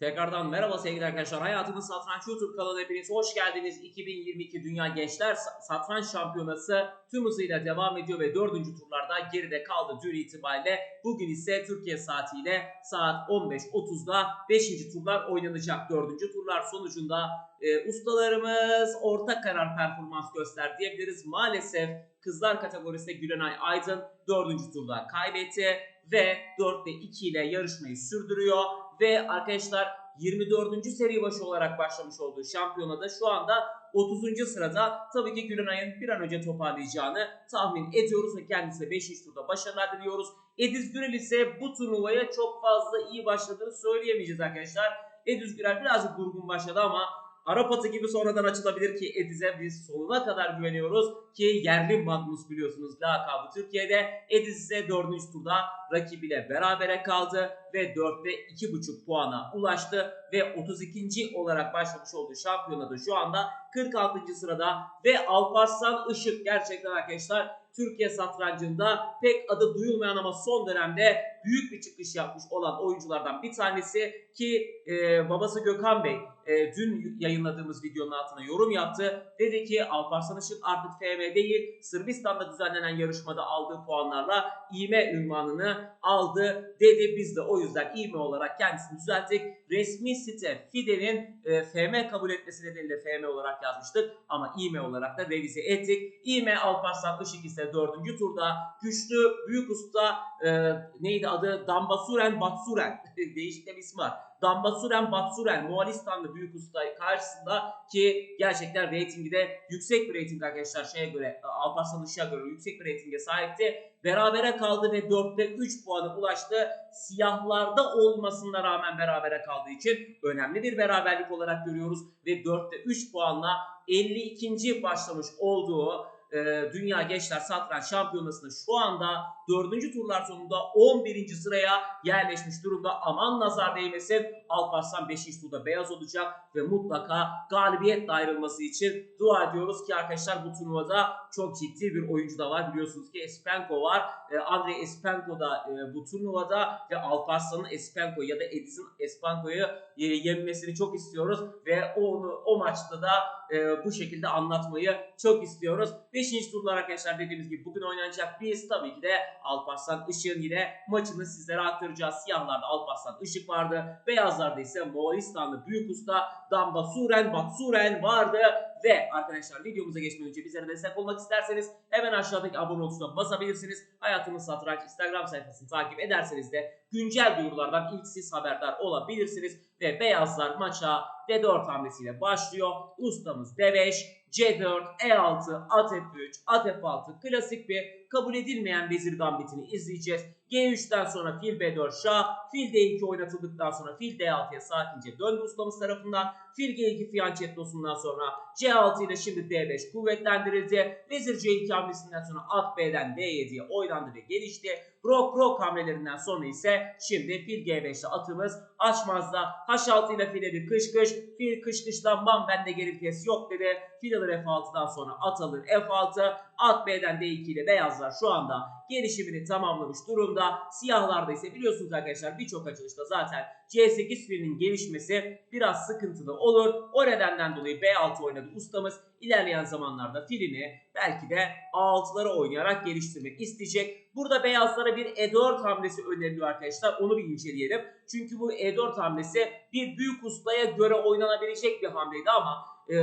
Tekrardan merhaba sevgili arkadaşlar. Hayatımız Satranç YouTube kanalına hepiniz hoş geldiniz. 2022 Dünya Gençler Sa- Satranç Şampiyonası tüm hızıyla devam ediyor ve dördüncü turlarda geride kaldı dün itibariyle. Bugün ise Türkiye saatiyle saat 15.30'da 5. turlar oynanacak. Dördüncü turlar sonucunda e, ustalarımız orta karar performans göster diyebiliriz. Maalesef kızlar kategorisinde Gülenay Aydın dördüncü turda kaybetti ve 4'te 2 ile yarışmayı sürdürüyor ve arkadaşlar 24. seri başı olarak başlamış olduğu şampiyonada şu anda 30. sırada tabii ki Gülenay'ın bir an önce toparlayacağını tahmin ediyoruz ve kendisine 5. turda başarılar diliyoruz. Ediz Gürel ise bu turnuvaya çok fazla iyi başladığını söyleyemeyeceğiz arkadaşlar. Ediz Gürel birazcık durgun başladı ama Arap atı gibi sonradan açılabilir ki Ediz'e biz sonuna kadar güveniyoruz ki yerli Magnus biliyorsunuz lakabı Türkiye'de. Ediz ise 4. turda rakibiyle berabere kaldı ve 4'te 2,5 puana ulaştı ve 32. olarak başlamış olduğu şampiyonada şu anda 46. sırada ve Alparslan Işık gerçekten arkadaşlar Türkiye satrancında pek adı duyulmayan ama son dönemde büyük bir çıkış yapmış olan oyunculardan bir tanesi ki e, babası Gökhan Bey e, dün yayınladığımız videonun altına yorum yaptı. Dedi ki Alparslan Işık artık FM değil Sırbistan'da düzenlenen yarışmada aldığı puanlarla İME ünvanını aldı dedi. Biz de o yüzden İME olarak kendisini düzelttik. Resmi site FIDE'nin e, FM kabul etmesi nedeniyle FM olarak yazmıştık ama İME olarak da revize ettik. İME Alparslan Işık ise dördüncü turda güçlü büyük usta e, neydi adı Dambasuren Batsuren değişik de bir ismi var. Dambasuren Batsuren Moğolistanlı büyük usta karşısında ki gerçekten reytingi de yüksek bir reyting arkadaşlar şeye göre Alparslan Işık'a göre yüksek bir reytinge sahipti. Berabere kaldı ve 4'te 3 puanı ulaştı. Siyahlarda olmasına rağmen berabere kaldığı için önemli bir beraberlik olarak görüyoruz ve 4'te 3 puanla 52. başlamış olduğu e, Dünya Gençler Satranç Şampiyonası'nda şu anda 4. turlar sonunda 11. sıraya yerleşmiş durumda. Aman nazar değmesin. Alparslan 5. turda beyaz olacak ve mutlaka galibiyetle ayrılması için dua ediyoruz ki arkadaşlar bu turnuvada çok ciddi bir oyuncu da var. Biliyorsunuz ki Espenko var. E, Andrei Espenko da e, bu turnuvada ve Alparslan'ın Espenko ya da Edis'in Espenko'yu e, yenmesini çok istiyoruz ve onu o maçta da e, bu şekilde anlatmayı çok istiyoruz. 5. turlar arkadaşlar dediğimiz gibi bugün oynanacak. Biz tabii ki de Alparslan Işık'ın yine maçını sizlere aktaracağız. Siyahlarda Alparslan Işık vardı. Beyazlarda ise Moğolistanlı büyük usta Dambasuren Batsuren vardı. Ve arkadaşlar videomuza geçmeden önce bizlere destek olmak isterseniz hemen aşağıdaki abone ol tuşuna basabilirsiniz. Hayatımız Satranç Instagram sayfasını takip ederseniz de güncel duyurulardan ilk siz haberdar olabilirsiniz. Ve beyazlar maça D4 hamlesiyle başlıyor. Ustamız D5, C4, E6, at F3, at F6 klasik bir kabul edilmeyen vezir gambitini izleyeceğiz. G3'ten sonra fil B4 şah, fil D2 oynatıldıktan sonra fil D6'ya sakince döndü ustamız tarafından. Fil G2 fiyanchettosundan sonra C6 ile şimdi D5 kuvvetlendirildi. Vezir C2 hamlesinden sonra at B'den D7'ye oynandı ve gelişti. Rok rok hamlelerinden sonra ise şimdi fil G5'te atımız açmazda. H6 ile file bir kış kış. Fil kış kışlanmam bende geri vites yok dedi. Fil alır F6'dan sonra at alır F6. At B'den D2 ile beyazlar şu anda gelişimini tamamlamış durumda. Siyahlarda ise biliyorsunuz arkadaşlar birçok açılışta zaten C8 filinin gelişmesi biraz sıkıntılı olur. O nedenden dolayı B6 oynadı ustamız. İlerleyen zamanlarda filini belki de A6'lara oynayarak geliştirmek isteyecek. Burada beyazlara bir E4 hamlesi öneriliyor arkadaşlar. Onu bir inceleyelim. Çünkü bu E4 hamlesi bir büyük ustaya göre oynanabilecek bir hamleydi ama e,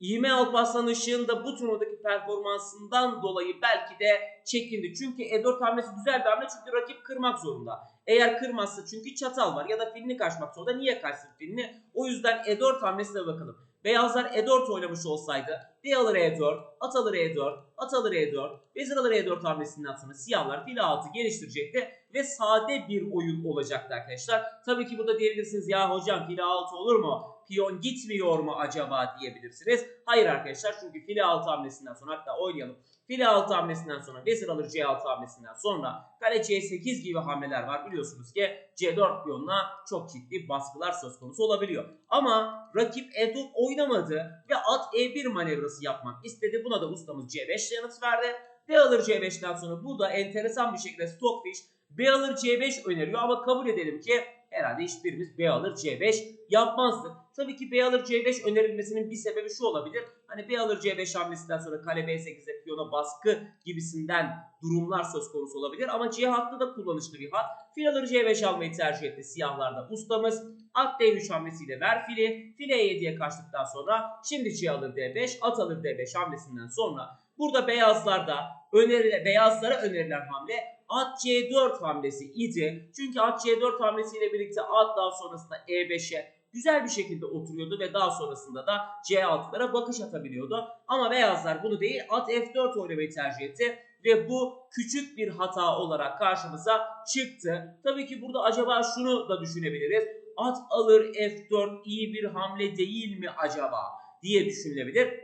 İğme Alparslan Işık'ın da bu turnuvadaki performansından dolayı belki de çekindi. Çünkü E4 hamlesi güzel bir hamle çünkü rakip kırmak zorunda. Eğer kırmazsa çünkü çatal var ya da filini kaçmak zorunda. Niye kaçsın filini? O yüzden E4 hamlesine bakalım. Beyazlar E4 oynamış olsaydı D alır E4, at alır E4, at alır E4, vezir alır E4 hamlesinden sonra siyahlar fil A6 geliştirecekti ve sade bir oyun olacaktı arkadaşlar. Tabii ki burada diyebilirsiniz ya hocam fil A6 olur mu? Piyon gitmiyor mu acaba diyebilirsiniz. Hayır arkadaşlar çünkü fil A6 hamlesinden sonra hatta oynayalım. Fil A6 hamlesinden sonra vezir alır C6 hamlesinden sonra kale C8 gibi hamleler var. Biliyorsunuz ki C4 piyonuna çok ciddi baskılar söz konusu olabiliyor. Ama rakip E4 oynamadı ve at E1 manevrası yapmak istedi. Buna da ustamız C5 yanıt verdi. D alır C5'ten sonra burada enteresan bir şekilde Stockfish B alır C5 öneriyor ama kabul edelim ki herhalde hiçbirimiz B alır C5 yapmazdık. Tabii ki B alır C5 önerilmesinin bir sebebi şu olabilir. Hani B alır C5 hamlesinden sonra kale B8'e piyona baskı gibisinden durumlar söz konusu olabilir. Ama C hattı da kullanışlı bir hat. Fil alır C5 almayı tercih etti siyahlarda ustamız. At D3 hamlesiyle ver fili. File E7'ye kaçtıktan sonra şimdi C alır D5, at alır D5 hamlesinden sonra burada beyazlarda önerilen, beyazlara önerilen hamle at C4 hamlesi idi. Çünkü at C4 hamlesiyle birlikte at daha sonrasında E5'e güzel bir şekilde oturuyordu ve daha sonrasında da C6'lara bakış atabiliyordu. Ama beyazlar bunu değil at F4 oynamayı tercih etti ve bu küçük bir hata olarak karşımıza çıktı. Tabii ki burada acaba şunu da düşünebiliriz. At alır F4 iyi bir hamle değil mi acaba diye düşünülebilir.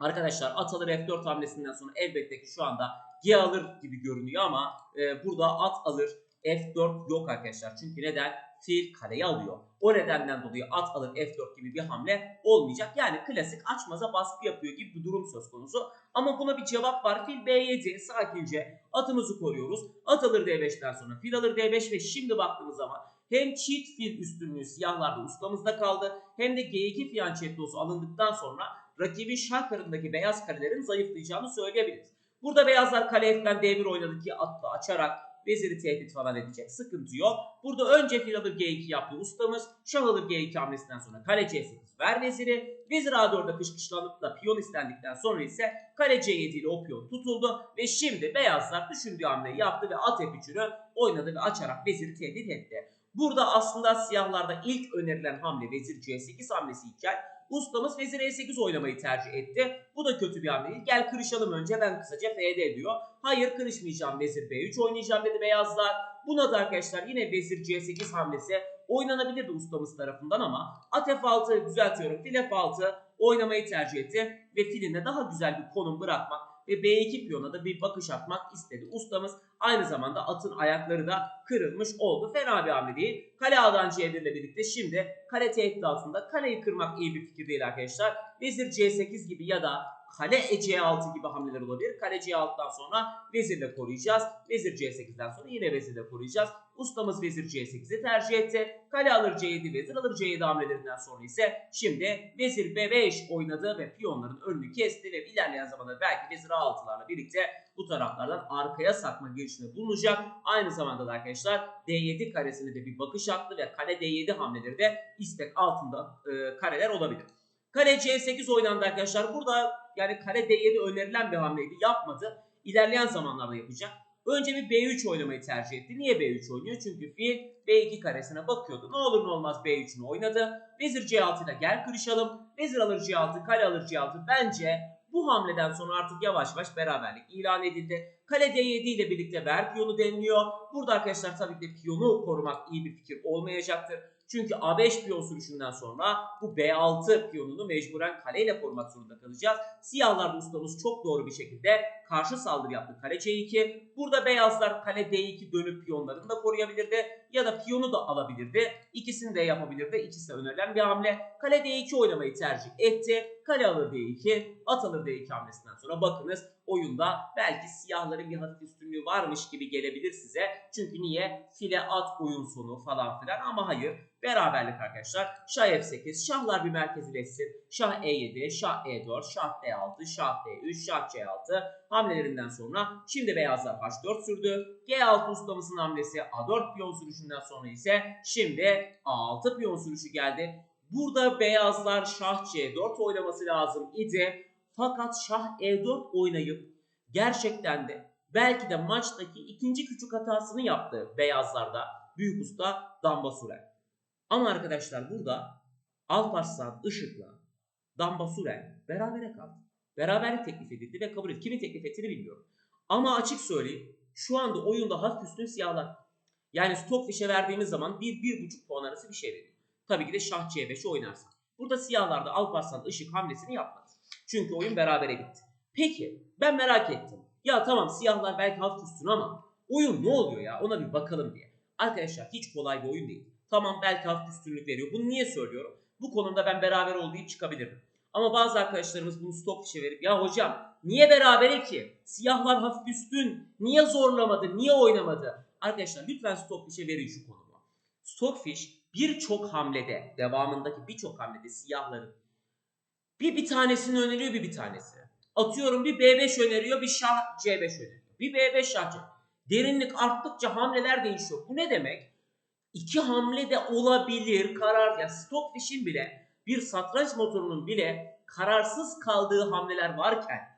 Arkadaşlar at alır F4 hamlesinden sonra elbette ki şu anda G alır gibi görünüyor ama e, burada at alır F4 yok arkadaşlar. Çünkü neden? Fil kaleyi alıyor. O nedenden dolayı at alır F4 gibi bir hamle olmayacak. Yani klasik açmaza baskı yapıyor gibi bir durum söz konusu. Ama buna bir cevap var. Fil B7 sakince atımızı koruyoruz. At alır D5'ten sonra fil alır D5 ve şimdi baktığımız zaman hem çift fil üstünlüğü siyahlarda ustamızda kaldı hem de G2 fiyanchettosu alındıktan sonra rakibin şah karındaki beyaz karelerin zayıflayacağını söyleyebiliriz. Burada beyazlar kale F'den D1 oynadı ki atla açarak veziri tehdit falan edecek. Sıkıntı yok. Burada önce fil alır G2 yaptı ustamız. Şah alır G2 hamlesinden sonra kale C8 ver veziri. Vezir A4'da kışkışlanıp da piyon istendikten sonra ise kale C7 ile o piyon tutuldu. Ve şimdi beyazlar düşündüğü hamleyi yaptı ve at F3'ünü oynadı ve açarak veziri tehdit etti. Burada aslında siyahlarda ilk önerilen hamle vezir C8 hamlesi iken ustamız vezir E8 oynamayı tercih etti. Bu da kötü bir hamle değil. Gel kırışalım önce ben kısaca F'de diyor. Hayır kırışmayacağım vezir B3 oynayacağım dedi beyazlar. Buna da arkadaşlar yine vezir C8 hamlesi oynanabilirdi ustamız tarafından ama at F6 düzeltiyorum. Fil F6 oynamayı tercih etti ve filine daha güzel bir konum bırakmak ve B2 piyona da bir bakış atmak istedi. Ustamız aynı zamanda atın ayakları da kırılmış oldu. Fena bir hamle değil. Kale A'dan C1 ile birlikte şimdi kale tehdit altında kaleyi kırmak iyi bir fikir değil arkadaşlar. Vezir C8 gibi ya da kale C6 gibi hamleler olabilir. Kale C6'dan sonra vezirle koruyacağız. Vezir C8'den sonra yine vezirle koruyacağız. Ustamız vezir C8'i tercih etti. Kale alır C7, vezir alır C7 hamlelerinden sonra ise şimdi vezir B5 oynadı ve piyonların önünü kesti ve ilerleyen zamanda belki vezir A6'larla birlikte bu taraflardan arkaya sakma girişinde bulunacak. Aynı zamanda da arkadaşlar D7 karesine de bir bakış attı ve kale D7 hamleleri de istek altında e, kareler olabilir. Kale C8 oynandı arkadaşlar. Burada yani kale D7 önerilen bir hamleydi. Yapmadı. İlerleyen zamanlarda yapacak. Önce bir B3 oynamayı tercih etti. Niye B3 oynuyor? Çünkü fil B2 karesine bakıyordu. Ne olur ne olmaz B3'ünü oynadı. Vezir C6 ile gel kırışalım. Vezir alır C6, kale alır C6. Bence bu hamleden sonra artık yavaş yavaş beraberlik ilan edildi. Kale D7 ile birlikte ver piyonu deniliyor. Burada arkadaşlar tabii ki piyonu korumak iyi bir fikir olmayacaktır. Çünkü A5 piyon sürüşünden sonra bu B6 piyonunu mecburen kaleyle korumak zorunda kalacağız. Siyahlar ustamız çok doğru bir şekilde karşı saldırı yaptı kale C2. Burada beyazlar kale D2 dönüp piyonlarını da koruyabilirdi. Ya da piyonu da alabilirdi. İkisini de yapabilirdi. İkisi de önerilen bir hamle. Kale D2 oynamayı tercih etti. Kale alır D2, at alır D2 hamlesinden sonra bakınız oyunda belki siyahların bir hafif üstünlüğü varmış gibi gelebilir size. Çünkü niye? File at oyun sonu falan filan ama hayır. Beraberlik arkadaşlar. Şah F8, şahlar bir merkezileşsin. Şah E7, şah E4, şah D6, şah D3, şah C6 hamlelerinden sonra şimdi beyazlar H4 sürdü. G6 ustamızın hamlesi A4 piyon sürüşünden sonra ise şimdi A6 piyon sürüşü geldi. Burada beyazlar şah C4 oynaması lazım idi. Fakat şah E4 oynayıp gerçekten de belki de maçtaki ikinci küçük hatasını yaptı beyazlarda büyük usta Damba Suren. Ama arkadaşlar burada Alparslan Işık'la Damba Suren berabere kaldı. Beraberlik teklif edildi ve kabul edildi. Kimin teklif ettiğini bilmiyorum. Ama açık söyleyeyim şu anda oyunda hafif üstün siyahlar. Yani Stockfish'e verdiğimiz zaman 1-1,5 puan arası bir şey veriyor. Tabii ki de şah C5'i oynarsan. Burada siyahlarda Alparslan Işık hamlesini yapmadı. Çünkü oyun berabere bitti. Peki ben merak ettim. Ya tamam siyahlar belki hafif üstün ama oyun ne oluyor ya ona bir bakalım diye. Arkadaşlar hiç kolay bir oyun değil. Tamam belki hafif üstünlük veriyor. Bunu niye söylüyorum? Bu konuda ben beraber ol deyip çıkabilirim. Ama bazı arkadaşlarımız bunu stop fişe verip ya hocam niye berabere ki? Siyahlar hafif üstün. Niye zorlamadı? Niye oynamadı? Arkadaşlar lütfen stop fişe verin şu konumu. Stockfish birçok hamlede, devamındaki birçok hamlede siyahların bir bir tanesini öneriyor bir bir tanesi. Atıyorum bir B5 öneriyor bir şah C5 öneriyor. Bir B5 şah C. Derinlik arttıkça hamleler değişiyor. Bu ne demek? İki hamle de olabilir karar. Ya Stockfish'in bile bir satranç motorunun bile kararsız kaldığı hamleler varken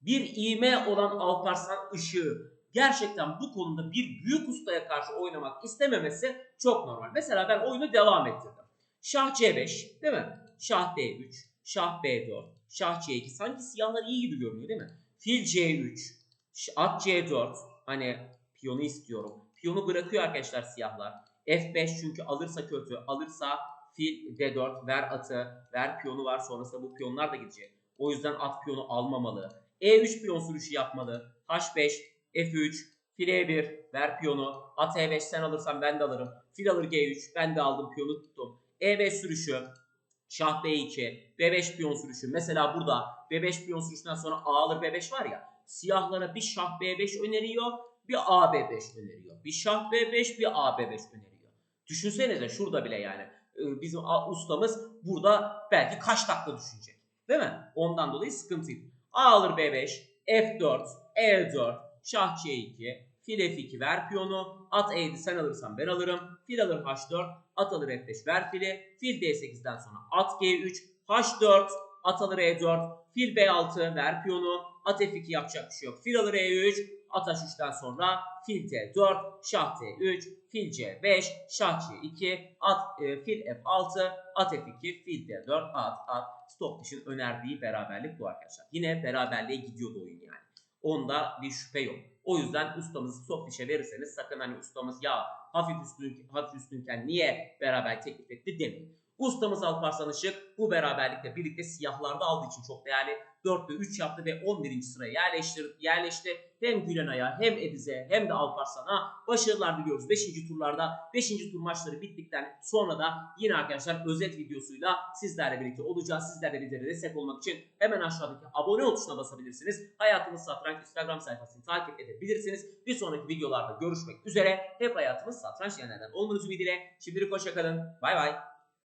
bir iğme olan Alparslan ışığı gerçekten bu konuda bir büyük ustaya karşı oynamak istememesi çok normal. Mesela ben oyunu devam ettirdim. Şah C5 değil mi? Şah D3, Şah B4, Şah C2. Sanki siyahlar iyi gibi görünüyor değil mi? Fil C3, ş- at C4. Hani piyonu istiyorum. Piyonu bırakıyor arkadaşlar siyahlar. F5 çünkü alırsa kötü. Alırsa fil D4 ver atı. Ver piyonu var sonrasında bu piyonlar da gidecek. O yüzden at piyonu almamalı. E3 piyon sürüşü yapmalı. H5, F3, fil E1 ver piyonu. At E5 sen alırsan ben de alırım. Fil alır G3 ben de aldım piyonu tuttum. E5 sürüşü. Şah B2, B5 piyon sürüşü. Mesela burada B5 piyon sürüşünden sonra A alır B5 var ya. Siyahlara bir şah B5 öneriyor, bir A B5 öneriyor. Bir şah B5, bir A B5 öneriyor. Düşünsenize şurada bile yani. e, Bizim ustamız burada belki kaç dakika düşünecek. Değil mi? Ondan dolayı sıkıntı. A alır B5, F4, E4, Şah C2, Fil F2 ver piyonu, at E7 sen alırsan ben alırım, fil alır H4, at alır F5 ver fili, fil D8'den sonra at G3, H4, at alır E4, fil B6 ver piyonu, at F2 yapacak bir şey yok, fil alır E3, at H3'ten sonra fil T4, şah T3, fil C5, şah C2, at e, fil F6, at F2, fil D4, at at. Stockfish'in önerdiği beraberlik bu arkadaşlar. Yine beraberliğe gidiyordu oyun yani. Onda bir şüphe yok. O yüzden ustamızı Stockfish'e verirseniz sakın hani ustamız ya hafif üstün, hafif üstünken niye beraber teklif etti demeyin. Ustamız Alparslan Işık bu beraberlikle birlikte siyahlarda aldığı için çok değerli. 4'te 3 yaptı ve 11. sıraya yerleştir, yerleşti. Hem Gülenay'a hem Ediz'e hem de Alparslan'a başarılar diliyoruz 5. turlarda. 5. tur maçları bittikten sonra da yine arkadaşlar özet videosuyla sizlerle birlikte olacağız. Sizler de bizlere destek olmak için hemen aşağıdaki abone ol tuşuna basabilirsiniz. Hayatımız Satranç Instagram sayfasını takip edebilirsiniz. Bir sonraki videolarda görüşmek üzere. Hep hayatımız satranç yeniden olmanız ümidiyle. Şimdilik hoşçakalın. Bay bay.